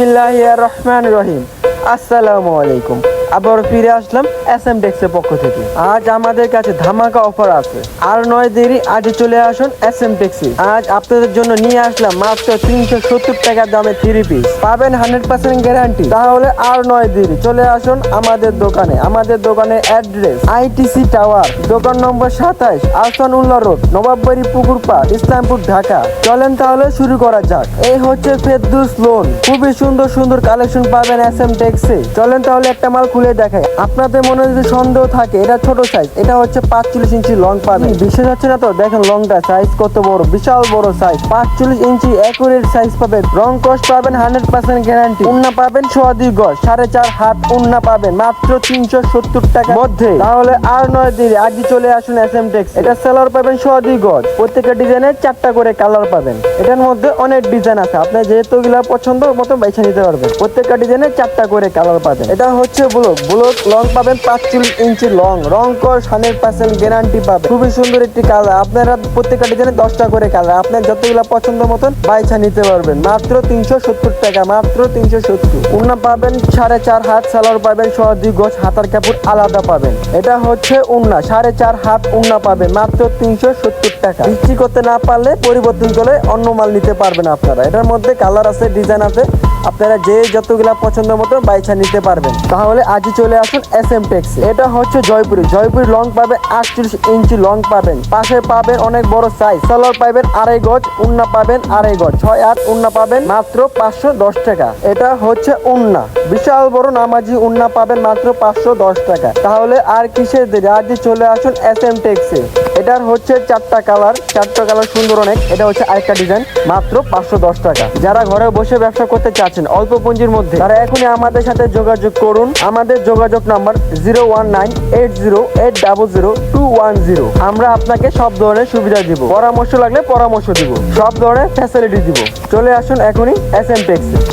বিসমিল্লাহ রহমান রহিম আসসালামু আলাইকুম আবার ফিরে আসলাম এস এম ডেক্সের পক্ষ থেকে। আজ আমাদের কাছে ধামাকা অফার আছে। আর নয় দেরি, আজ চলে আসুন এস এম ডেক্সে আজ আপনাদের জন্য নিয়ে আসলাম মাত্র তিনশো সত্তর টাকা দামে থ্রি পিস পাবেন হান্ড্রেড পার্সেন্ট গ্যারান্টি তাহলে আর নয় দেরি, চলে আসুন আমাদের দোকানে। আমাদের দোকানের অ্যাড্রেস আইটিসি টাওয়ার দোকান নম্বর সাতাইশ আসান উল্লাহ রোড নবাববাড়ি পুকুর পাড়, ইসলামপুর, ঢাকা। চলেন তাহলে শুরু করা যাক। এই হচ্ছে ফেদ্দুস লোন খুবই সুন্দর সুন্দর কালেকশন পাবেন এস এম টেক্সে চলেন তাহলে একটা মাল খুলে দেখাই আপনাদের মনে যদি সন্দেহ থাকে, এটা ছোট সাইজ এটা হচ্ছে পাঁচচল্লিশ ইঞ্চি লং পাবেন। বিশ্বাস হচ্ছে না তো? দেখেন লংটা সাইজ কত বড়, বিশাল বড় সাইজ পাঁচচল্লিশ ইঞ্চি অ্যাকুরেট সাইজ পাবেন। রং কস্ট পাবেন হান্ড্রেড পার্সেন্ট গ্যারান্টি উন্না পাবেন সোয়া দুই গজ সাড়ে চার হাত উন্না পাবেন, মাত্র তিনশো সত্তর টাকার মধ্যে। তাহলে আর নয় দিন আজই চলে আসুন এস এম টেক্স এটা সেলার পাবেন সোয়া দুই গজ প্রত্যেকটা ডিজাইনের চারটা করে কালার পাবেন। এটার মধ্যে অনেক ডিজাইন আছে। আপনার যেহেতু গুলা পছন্দ মতো বেছে নিতে পারবেন। প্রত্যেকটা ডিজাইনের চারটা করে কালার পাবেন। এটা হচ্ছে ব্লক ব্লক লং পাবেন পাঁচচল্লিশ ইঞ্চি লং। রং কর হান্ড্রেড পার্সেন্ট গ্যারান্টি পাবেন। খুবই সুন্দর একটি কালার। আপনারা প্রত্যেকটা ডিজাইনে দশটা করে কালার। আপনার যতগুলা পছন্দ মতন বাইছা নিতে পারবেন। মাত্র তিনশো সত্তর টাকা, মাত্র তিনশো সত্তর। উন্না পাবেন সাড়ে চার হাত, সালোয়ার পাবেন সহ দুই হাতার কাপড় আলাদা পাবেন। এটা হচ্ছে উন্না সাড়ে চার হাত উন্না পাবেন, মাত্র তিনশো সত্তর টাকা। বিক্রি করতে না পারলে পরিবর্তন করে অন্য মাল নিতে পারবেন আপনারা। এটার মধ্যে কালার আছে, ডিজাইন আছে। আপনারা যে যতগুলা পছন্দ মতো বাইছা নিতে পারবেন। তাহলে আজই চলে আসুন এস এম টেক্স এটা হচ্ছে জয়পুরি। জয়পুরি লং পাবেন আটচল্লিশ ইঞ্চি লং পাবেন। পাশে পাবেন অনেক বড় সাইজ সালোয়ার পাবেন আড়াই গজ, উন্না পাবেন আড়াই গজ। ছয়, আট উন্না পাবেন মাত্র পাঁচশো দশ টাকা। এটা হচ্ছে উন্না। বিশাল বড় নামাজি উন্না পাবেন মাত্র পাঁচশো দশ টাকা। তাহলে আর কিসের দেরি? আজই চলে আসুন এস এম টেক্সে এটার হচ্ছে চারটা কালার চারটা কালার সুন্দর অনেক। এটা হচ্ছে আরেকটা ডিজাইন, মাত্র পাঁচশো দশ টাকা। যারা ঘরে বসে ব্যবসা করতে চাচ্ছেন, অল্প পুঁজির মধ্যে, তারা এখনই আমাদের সাথে যোগাযোগ করুন। আমাদের যোগাযোগ number zero one nine eight zero eight double zero two one zero. আমরা আপনাকে সব ধরনের সুবিধা দিব। পরামর্শ লাগলে পরামর্শ দিব। সব ধরনের ফ্যাসিলিটি দিব। চলে আসুন এখনই এস এম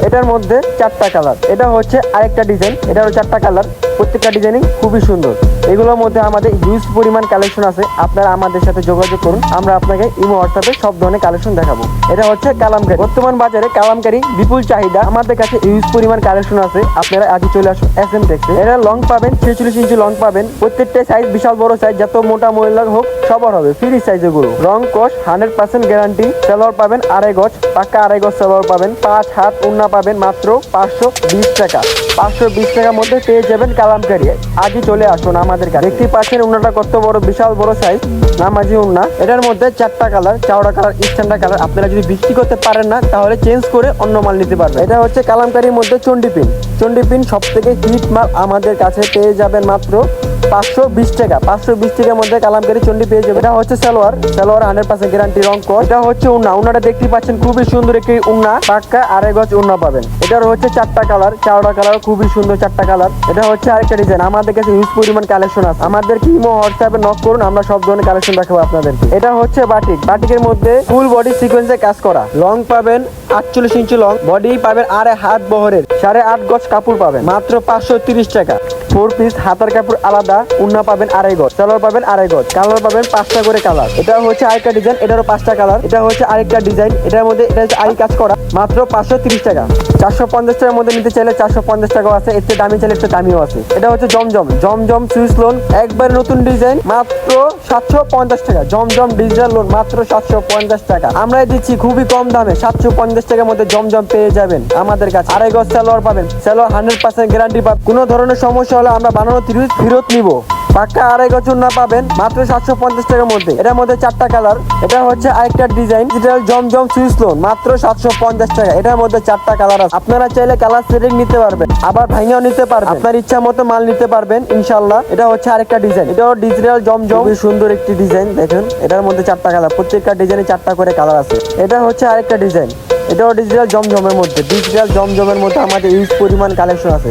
এটার মধ্যে চারটা কালার। এটা হচ্ছে আরেকটা ডিজাইন। এটারও চারটা কালার। প্রত্যেকটা ডিজাইনিং খুবই সুন্দর। এগুলোর মধ্যে আমাদের হিউজ পরিমাণ কালেকশন আছে। আপনারা আমাদের সাথে যোগাযোগ করুন। আমরা আপনাকে ইমো হোয়াটসঅ্যাপে সব ধরনের কালেকশন দেখাবো। এটা হচ্ছে কালামকারি। বর্তমান বাজারে কালামকারি বিপুল চাহিদা। আমাদের কাছে হিউজ পরিমাণ কালেকশন আছে। আপনারা আগে চলে আসুন এস এম টেক্সে এরা লং পাবেন, ছেচল্লিশ ইঞ্চি লং পাবেন। প্রত্যেকটা সাইজ বিশাল বড় সাইজ যত মোটা মহিলা হোক সবার হবে। ফ্রি সাইজে গুলো রং কস হান্ড্রেড পার্সেন্ট গ্যারান্টি সালোয়ার পাবেন আড়াই গজ পাক্কা আড়াই গজ সালোয়ার পাবেন। পাঁচ হাত উন্না পাবেন মাত্র পাঁচশো বিশ টাকা। পাঁচশো বিশ টাকার মধ্যে পেয়ে যাবেন কালামকারি। আজই চলে আসুন আমাদের কাছে। দেখতে পাচ্ছেন উন্নাটা কত বড়, বিশাল বড় সাইজ নামাজি উন্না। এটার মধ্যে চারটা কালার চাওড়া কালার স্ট্যান্ডার্ড কালার আপনারা যদি বিক্রি করতে পারেন না, তাহলে চেঞ্জ করে অন্য মাল নিতে পারবেন। এটা হচ্ছে কালামকারির মধ্যে চন্ডিপিন চন্ডিপিন সব থেকে হিট মাল আমাদের কাছে পেয়ে যাবেন মাত্র পাঁচশো বিশ টাকা, পাঁচশো বিশ টাকার মধ্যে কালামকারি চন্ডি পেয়ে যাবে এটা হচ্ছে salwar salwar hundred percent guarantee রং কস এটা হচ্ছে উন্না, উন্নাটা দেখতে পাচ্ছেন খুবই সুন্দর একটি উন্না। পাক্কা আড়াই গজ উন্না পাবেন। এটার হচ্ছে চারটা কালার চারটা কালার খুবই সুন্দর চারটা কালার এটা হচ্ছে আরেকটা ডিজাইন আমাদের কাছে হিউজ পরিমাণ কালেকশন আছে। আমাদের কি ইমো হোয়াটসঅ্যাপে নক করুন, আমরা সব ধরনের কালেকশন দেখাবো আপনাদেরকে। এটা হচ্ছে বাটিক বাটিকের মধ্যে ফুল বডি সিকোয়েন্সে কাজ করা। লং পাবেন আটচল্লিশ ইঞ্চি লং বডি পাবেন আড়াই হাত বহরের, সাড়ে আট গজ কাপড় পাবেন। মাত্র পাঁচশো তিরিশ টাকা। ফোর পিস হাতার কাপড় আলাদা, উন্না পাবেন আড়াই গজ সালোয়ার পাবেন আড়াই গজ, কালার পাবেন পাঁচটা করে কালার। এটা হচ্ছে আরেকটা ডিজাইন, এটারও পাঁচটা কালার, এটা হচ্ছে আরেকটা ডিজাইন, এটার মধ্যে, এটা হচ্ছে আড়ি কাজ করা, মাত্র পাঁচশো তিরিশ টাকা। চারশো পঞ্চাশ টাকার মধ্যে নিতে চাইলে চারশো পঞ্চাশ টাকাও আছে, এর দামি চাইলে একটু দামিও আছে। এটা হচ্ছে জমজম জমজম সুইস লোন একবার নতুন ডিজাইন, মাত্র সাতশো পঞ্চাশ টাকা, জমজম ডিজিটাল লোন মাত্র সাতশো পঞ্চাশ টাকা। আমরাই দিচ্ছি খুবই কম দামে, সাতশো পঞ্চাশ টাকার মধ্যে জমজম পেয়ে যাবেন আমাদের কাছে। আড়াই গজ সালোয়ার পাবেন, সালোয়ার হান্ড্রেড পার্সেন্ট গ্যারান্টি পাবেন। কোনো ধরনের সমস্যা হলে আমরা বানানো তিরিশ ফেরত নিব। পাক্কা আড়াই গজ না পাবেন, মাত্র সাতশো পঞ্চাশ টাকার মধ্যে। এটার মধ্যে চারটা কালার। এটা হচ্ছে আরেকটা design digital Zamzam Swiss lawn মাত্র সাতশো পঞ্চাশ টাকা। এটার মধ্যে চারটা কালার আছে। আপনারা চাইলে কালার সেটিং নিতে পারবেন, আবার ভাঙিয়েও নিতে পারবেন। আপনার ইচ্ছা মতো মাল নিতে পারবেন ইনশাল্লাহ এটা হচ্ছে আরেকটা ডিজাইন। এটাও ডিজিটাল জমজম। খুবই সুন্দর একটি ডিজাইন, দেখেন। এটার মধ্যে চারটা কালার। প্রত্যেকটা ডিজাইনে চারটা করে কালার আছে। এটা হচ্ছে আরেকটা ডিজাইন। এটাও ডিজিটাল জমজমের মধ্যে। ডিজিটাল জমজমের মধ্যে আমাদের ইউজ পরিমাণ কালেকশন আছে।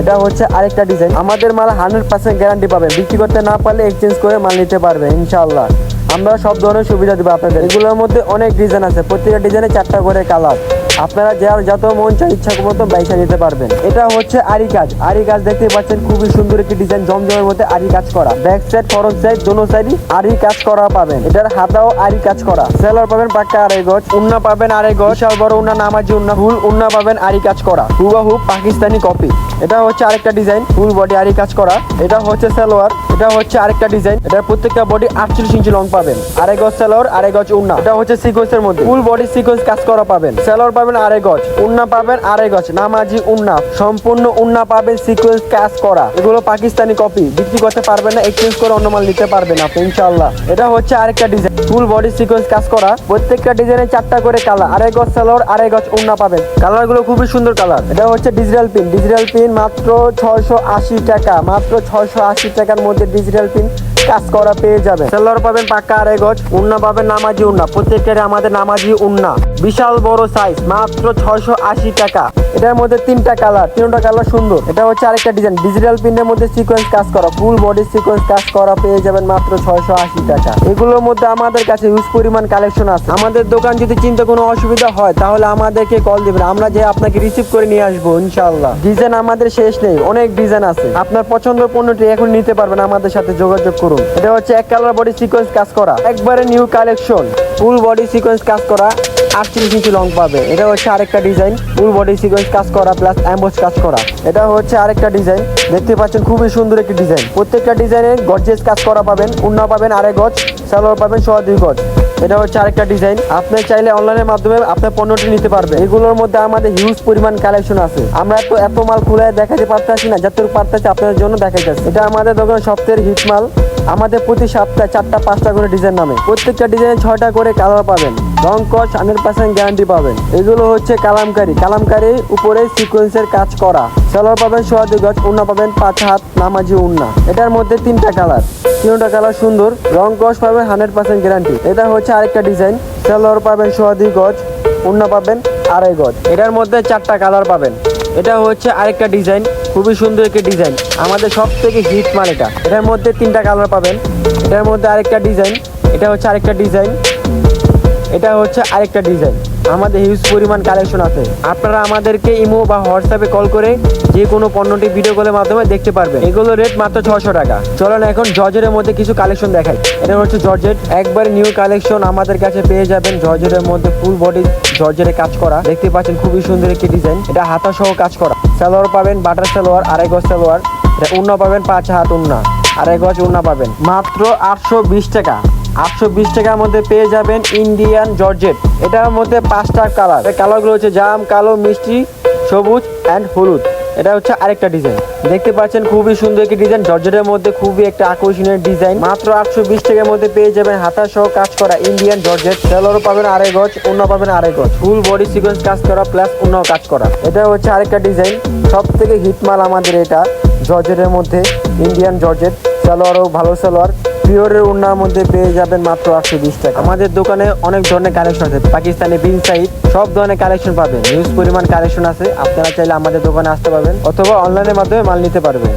এটা হচ্ছে আরেকটা ডিজাইন আমাদের মাল হান্ড্রেড পার্সেন্ট গ্যারান্টি পাবেন বিক্রি করতে না পারলে এক্সচেঞ্জ করে মাল নিতে পারবেন ইনশাল্লাহ আমরা সব ধরনের সুবিধা দেবো আপনাদের। এগুলোর মধ্যে অনেক ডিজাইন আছে। প্রতিটা ডিজাইনে চারটা করে কালার আপনারা যার যত মন চায় ইচ্ছা মতো বাইসা নিতে পারবেন। এটা হচ্ছে আরি কাজ আরি কাজ দেখতে পাচ্ছেন, খুবই সুন্দর একটি ডিজাইন জমজমের মধ্যে আরি কাজ করা। ব্যাক সাইড ফরন্ট সাইড দোনো সাইডই আরি কাজ করা পাবেন। এটার হাতাও আরি কাজ করা। সেলার পাবেন পাক্কা আড়াই গজ উন্না পাবেন আড়াই গজ বিশাল বড় উন্না, নামাজি উন্না, ফুল উন্না পাবেন আরি কাজ করা। হুবাহু পাকিস্তানি কপি এটা হচ্ছে আরেকটা ডিজাইন ফুল বডি আরি কাজ করা। এটা হচ্ছে সালোয়ার এটা হচ্ছে আরেকটা ডিজাইন এটার প্রত্যেকটা বডি আটচল্লিশ ইঞ্চি লং পাবেন। আড়াই গজ সালোয়ার আড়াই গজ উন্না। এটা হচ্ছে সিকোয়েন্সের মধ্যে। ফুল বডি সিকোয়েন্স কাজ করা পাবেন। সালোয়ার পাবেন আড়াই গজ। উন্না পাবেন আড়াই গজ। নামাজি উন্না। সম্পূর্ণ উন্না পাবেন সিকোয়েন্স কাজ করা। এগুলো পাকিস্তানি কপি বিক্রি করতে পারবেন না এক্সচেঞ্জ করে অন্য মাল নিতে পারবেন আপনি, ইনশাআল্লাহ। এটা হচ্ছে আরেকটা ডিজাইন ফুল বডি সিকোয়েন্স কাজ করা। প্রত্যেকটা ডিজাইনে চারটা করে কালার আড়াই গজ সালোয়ার আড়াই গজ উন্না পাবেন। কালারগুলো খুবই সুন্দর কালার এটা হচ্ছে ডিজিটাল পিন ডিজিটাল পিন মাত্র ছয়শো আশি টাকা। মাত্র ছয়শো আশি টাকার মধ্যে ডিজিটাল পিন কাজ করা পেয়ে যাবেন সেলোয়ার পাবেন পাক্কা আড়াই গজ, উন্না পাবেন নামাজি উন্না। প্রত্যেকটারে আমাদের নামাজি উন্না। বিশাল বড় সাইজ মাত্র ছয়শো আশি টাকা। এটার মধ্যে তিনটা কালার তিনটা কালার সুন্দর। এটা হচ্ছে আরেকটা ডিজাইন ডিজিটাল পিনের মধ্যে সিকোয়েন্স কাজ করা ফুল বডি সিকোয়েন্স কাজ করা পেয়ে যাবেন মাত্র ছয়শো আশি টাকা। এগুলোর মধ্যে আমাদের কাছে ইউজ পরিমাণ কালেকশন আছে। আমাদের দোকান যদি চিন্তা কোনো অসুবিধা হয়, তাহলে আমাদেরকে কল দিবেন। আমরা যে আপনাকে রিসিভ করে নিয়ে আসব ইনশাল্লাহ ডিজাইন আমাদের শেষ নেই, অনেক ডিজাইন আছে। আপনার পছন্দের পণ্যটি এখন নিতে পারবেন আমাদের সাথে যোগাযোগ করুন। এটা হচ্ছে এক কালার বডি সিকোয়েন্স কাজ করা। একবারে new collection full body sequence কাজ করা আটত্রিশ ইঞ্চি লং পাবে। এটা হচ্ছে আরেকটা ডিজাইন ফুল বডি সিকোয়েন্স কাজ করা প্লাস অ্যাম্বোজ কাজ করা। এটা হচ্ছে আরেকটা ডিজাইন দেখতে পাচ্ছেন, খুবই সুন্দর একটি ডিজাইন প্রত্যেকটা ডিজাইনে গর্জেস কাজ করা পাবেন। উন্না পাবেন আড়াই গজ, সালোয়ার পাবেন সোয়া দুই গজ। এটা হচ্ছে আরেকটা ডিজাইন আপনি চাইলে অনলাইনের মাধ্যমে আপনার পণ্যটি নিতে পারবেন। এগুলোর মধ্যে আমাদের হিউজ পরিমাণ কালেকশন আছে। আমরা তো এত মাল খুলে দেখাতে পারতেছি না, যতটুকু পারতেছি আপনার জন্য দেখাইতেছি। এটা আমাদের দোকানে সপ্তাহের হিট মাল। আমাদের প্রতি সপ্তাহে চারটা, পাঁচটা করে ডিজাইন নামে। প্রত্যেকটা ডিজাইনে ছয়টা করে কালার পাবেন। রং কস হান্ড্রেড পার্সেন্ট গ্যারান্টি পাবেন। এগুলো হচ্ছে কালামকারি। কালামকারি উপরে সিকোয়েন্সের কাজ করা। সালোয়ার পাবেন সোয়াদি গজ উন্না পাবেন পাঁচ হাত, নামাজি উন্না এটার মধ্যে তিনটা কালার তিনটা কালার সুন্দর। রং কস পাবেন হান্ড্রেড পার্সেন্ট গ্যারান্টি এটা হচ্ছে আরেকটা ডিজাইন সালোয়ার পাবেন সোয়াদি গজ উন্না পাবেন আড়াই গজ। এটার মধ্যে চারটা কালার পাবেন। এটা হচ্ছে আরেকটা ডিজাইন খুবই সুন্দর একটি ডিজাইন আমাদের সব থেকে হিট মাল এটা। এটার মধ্যে তিনটা কালার পাবেন। এটার মধ্যে আরেকটা ডিজাইন এটা হচ্ছে আরেকটা ডিজাইন এটা হচ্ছে আরেকটা ডিজাইন আমাদের হিউজ পরিমাণ কালেকশন আছে। আপনারা আমাদেরকে ইমো বা হোয়াটসঅ্যাপে কল করে যে কোনো পণ্যটি ভিডিও কলের মাধ্যমে দেখতে পারবেন। এগুলো রেট মাত্র ছশো টাকা। চলুন এখন জর্জেটের মধ্যে কিছু কালেকশন দেখাই। এটা হচ্ছে জর্জেট। একবারে নিউ কালেকশন আমাদের কাছে পেয়ে যাবেন। জর্জেটের মধ্যে ফুল বডি জর্জেটের কাজ করা। দেখতে পাচ্ছেন খুবই সুন্দর একটি ডিজাইন এটা হাতা সহ কাজ করা। সালোয়ার পাবেন বাটার সালোয়ার, আড়াই গজ সালোয়ার। উন্ন পাবেন পাঁচ হাত উন্না। আড়াই গজ উন্না পাবেন। মাত্র আটশো বিশ টাকা। আটশো বিশ টাকার মধ্যে পেয়ে যাবেন ইন্ডিয়ান জর্জেট। এটার মধ্যে পাঁচটা কালার। কালারগুলো হচ্ছে জাম, কালো, মিষ্টি, সবুজ অ্যান্ড হলুদ। এটা হচ্ছে আরেকটা ডিজাইন দেখতে পাচ্ছেন খুবই সুন্দর একটি ডিজাইন জর্জেটের মধ্যে খুবই একটা আকর্ষণীয় ডিজাইন মাত্র আটশো বিশ টাকার মধ্যে পেয়ে যাবেন হাতা সহ কাজ করা ইন্ডিয়ান জর্জেট। সেলরও পাবেন আড়াই গজ অন্য পাবেন আড়াই গজ। ফুল বডি সিকোয়েন্স কাজ করা প্লাস অন্য কাজ করা। এটা হচ্ছে আরেকটা ডিজাইন সব থেকে হিটমাল আমাদের এটা জর্জেটের মধ্যে ইন্ডিয়ান জর্জেট। সালোয়ারও ভালো সালোয়ার পিওরের উন্নার মধ্যে পেয়ে যাবেন মাত্র আটশো বিশ টাকা। আমাদের দোকানে অনেক ধরনের কালেকশন আছে। পাকিস্তানি বিন সাইড সব ধরনের কালেকশন পাবেন। নিউজ পরিমাণ কালেকশন আছে। আপনারা চাইলে আমাদের দোকানে আসতে পারবেন অথবা অনলাইনের মাধ্যমে মাল নিতে পারবেন।